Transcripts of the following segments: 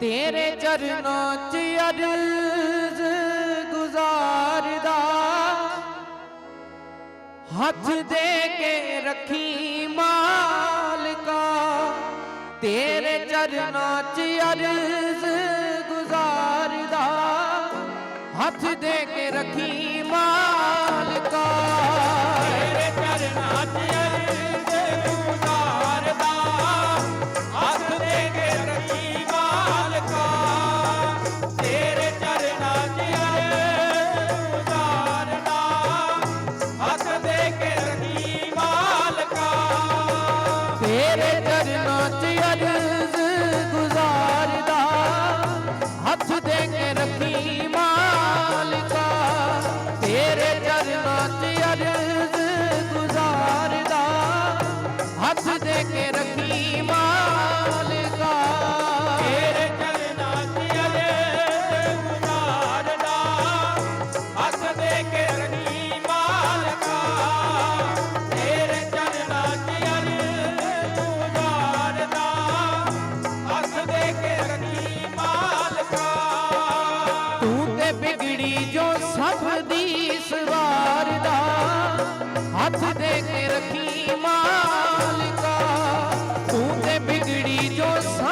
ਤੇਰੇ ਚਰਨਾਂ 'ਚ ਅਰਜ਼ ਗੁਜ਼ਾਰਦਾ। ਹੱਥ ਦੇ ਕੇ ਰੱਖੀ ਮਾਲਕਾ, ਤੇਰੇ ਚਰਨਾਂ 'ਚ ਅਰਜ਼ ਗੁਜ਼ਾਰਦਾ। ਹੱਥ ਦੇ ਕੇ ਰੱਖੀ que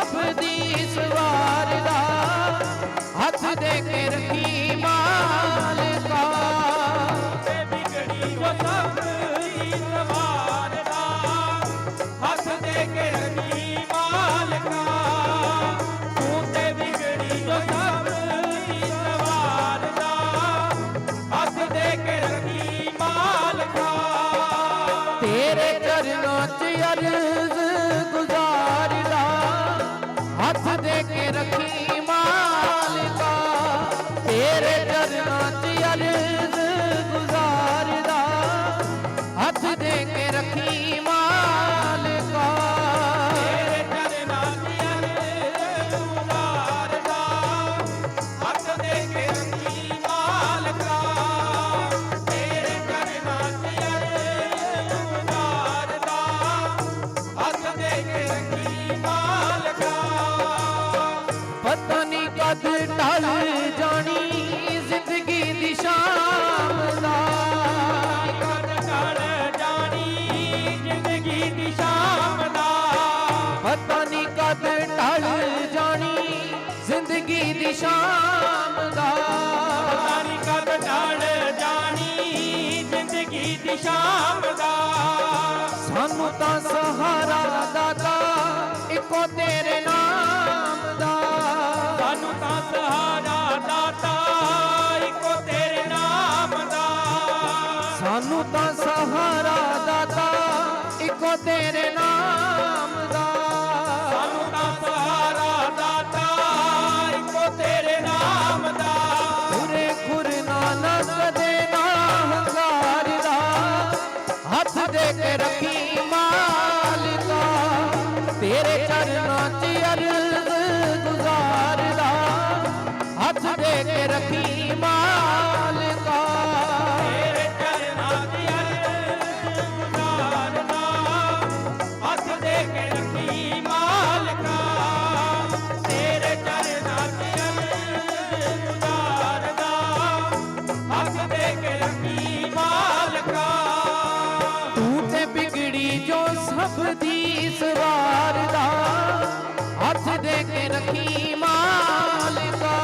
आप दी ਸ਼ਾਮ ਜ਼ਿੰਦਗੀ ਦੀ ਸ਼ਾਮ ਦਾ। ਸਾਨੂੰ ਤਾਂ ਸਹਾਰਾ ਦਾਤਾ ਇੱਕੋ ਤੇਰੇ ਨਾਮ ਦਾ। ਸਾਨੂੰ ਤਾਂ ਸਹਾਰਾ ਦਾਤਾ ਇੱਕੋ ਤੇਰੇ ਨਾਮ ਦਾ। ਸਾਨੂੰ ਤਾਂ ਸਹਾਰਾ ਦਾਤਾ ਇੱਕੋ ਤੇਰੇ ਨਾਮ যেতে ਰੱਬ ਦੀ ਦੇ ਕੇ ਰੱਖੀ ਮਾਲਕਾ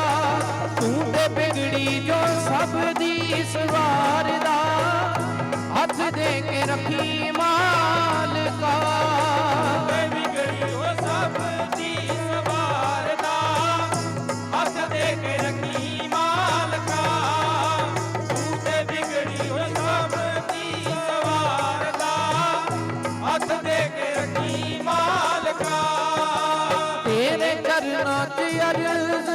ਤੂੰ ਬਿਗੜੀ ਜੋ ਸਭ ਦੀ ਸਵਾਰ ਦਾ ਦੇ ਕੇ ਰੱਖੀ ਮਾਲਕਾ ਨਾਚ ਅਰਜ਼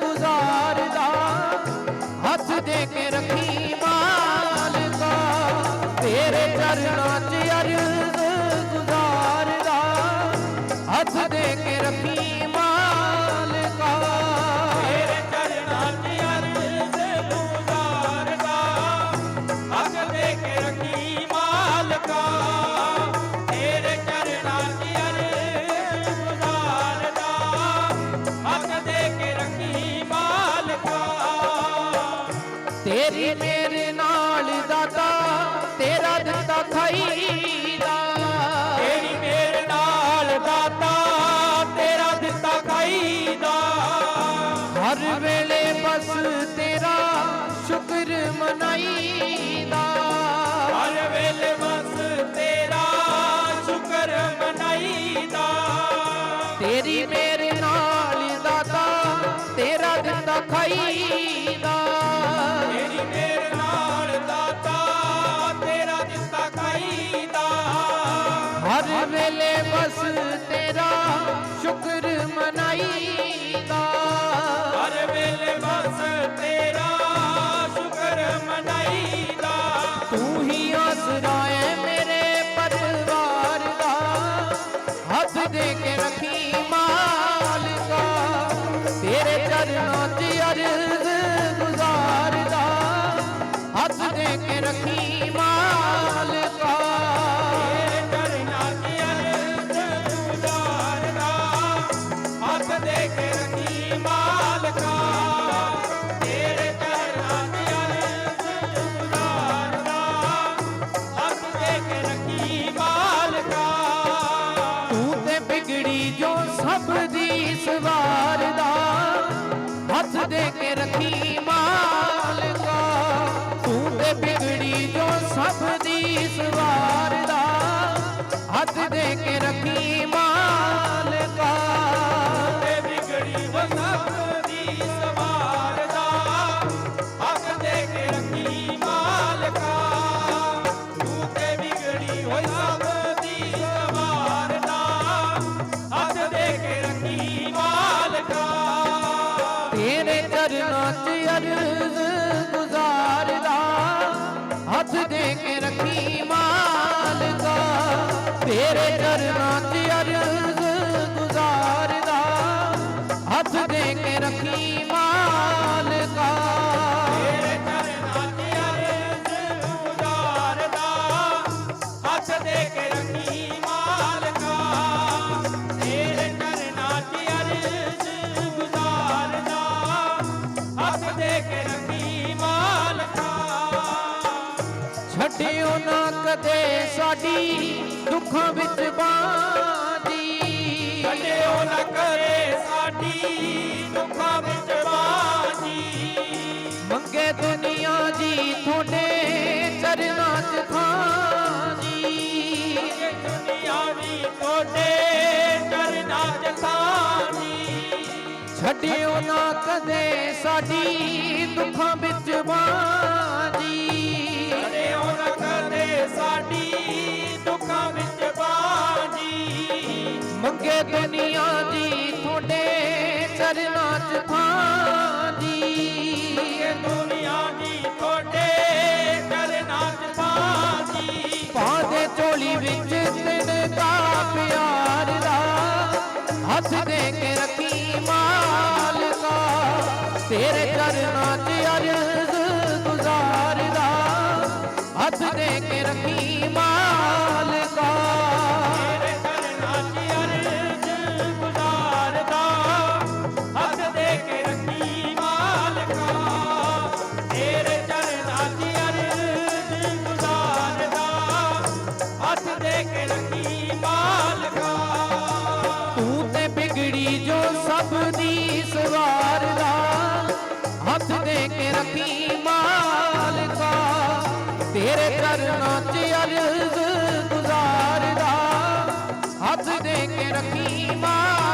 ਗੁਜ਼ਾਰਦਾ ਹੱਥ ਦੇ ਕੇ ਰੱਖੀ ਤੇਰੀ ਮੇਰੇ ਨਾਲ ਦਾਤਾ, ਤੇਰਾ ਦਿੱਤਾ ਖਾਈਦਾ। ਤੇਰੀ ਮੇਰੇ ਨਾਲ ਦਾਤਾ, ਤੇਰਾ ਦਿੱਤਾ ਖਾਈਦਾ। ਹਰ ਵੇਲੇ ਬਸ ਤੇਰਾ ਸ਼ੁਕਰ ਮਨਾਈਦਾ। ਹਰ ਵੇਲੇ ਬਸ ਤੇਰਾ ਸ਼ੁਕਰ ਮਨਾਈਦਾ। ਤੇਰੀ ਮੇਰੇ ਨਾਲ ਦਾਤਾ, ਤੇਰਾ ਦਿੱਤਾ ਖਾਈਦਾ। ਹਰ ਵੇਲੇ ਬਸ ਤੇਰਾ ਸ਼ੁਕਰ ਮਨਾਈਦਾ। ਹਰ ਵੇਲੇ ਬਸ ਤੇਰਾ ਸ਼ੁਕਰ ਮਨਾਈਦਾ। ਤੂੰ ਹੀ ਆਸਰਾ ਮੇਰੇ ਪਰਿਵਾਰ ਦਾ। ਹੱਥ ਦੇ ਕੇ ਰੱਖੀ ਮਾਲਕਾ ਤੇਰੇ ਚਰਨਾਂ 'ਚ ਅਰਜ਼ ਗੁਜ਼ਾਰਦਾ। ਹੱਥ ਦੇ ਕੇ ਰੱਖੀ ਮਾਲਕਾ ਰੱਖੀ ਮਾਲਕਾ ਤੂੰ ਤੇ ਬਿਗੜੀ ਜੋ ਸਭ ਦੀ ਸਵਾਰਦਾ। ਹੱਥ ਦੇ ਕੇ ਦੇ ਕੇ ਰੱਖੀ ਮਾਲਕਾ ਤੇਰੇ ਚਰਨਾਂ 'ਚ ਅਰਜ਼ ਗੁਜ਼ਾਰਦਾ। ਹੱਥ ਦੇ ਕਦੇ ਸਾਡੀ ਦੁੱਖਾਂ ਵਿੱਚ ਬਾਜੀ ਛੱਡਿਓ ਨਾ ਕਰੇ ਸਾਡੀ ਦੁੱਖਾਂ ਵਿੱਚ ਬਾਜੀ ਮੰਗੇ ਦੁਨੀਆ ਜੀ ਤੁਹਾਡੇ ਚਰਨਾਂ 'ਚ ਥਾਂ ਜੀ ਇਹ ਦੁਨੀਆ ਵੀ ਤੁਹਾਡੇ ਚਰਨਾਂ 'ਚ ਥਾਨੀ ਛੱਡਿਓ ਨਾ ਕਦੇ ਸਾਡੀ ਦੁੱਖਾਂ ਵਿੱਚ ਚਰਨਾਂ 'ਚ ਥਾਂ ਜੀ ਇਹ ਦੁਨੀਆ ਦੀ ਪਾਦੇ ਝੋਲੀ ਵਿੱਚ ਤਿੰਨ ਦਾ ਪਿਆਰ ਦਾ। ਹੱਥ ਦੇ ਕੇ ਰੱਖੀ ਮਾਲਕਾ। ਤੇਰੇ ਚਰਨਾਂ 'ਚ ਅਰਜ਼ ਗੁਜ਼ਾਰਦਾ। ਹੱਥ ਦੇ ਕੇ ਰੱਖੀ ਮਾਲਕਾ। ਕੇ ਮਾਲਕਾ ਤੇਰੇ ਚਰਨਾਂ 'ਚ ਅਰਜ਼ ਗੁਜ਼ਾਰਦਾ ਹੱਥ ਦੇ ਕੇ ਰੱਖੀ ਮਾਲਕਾ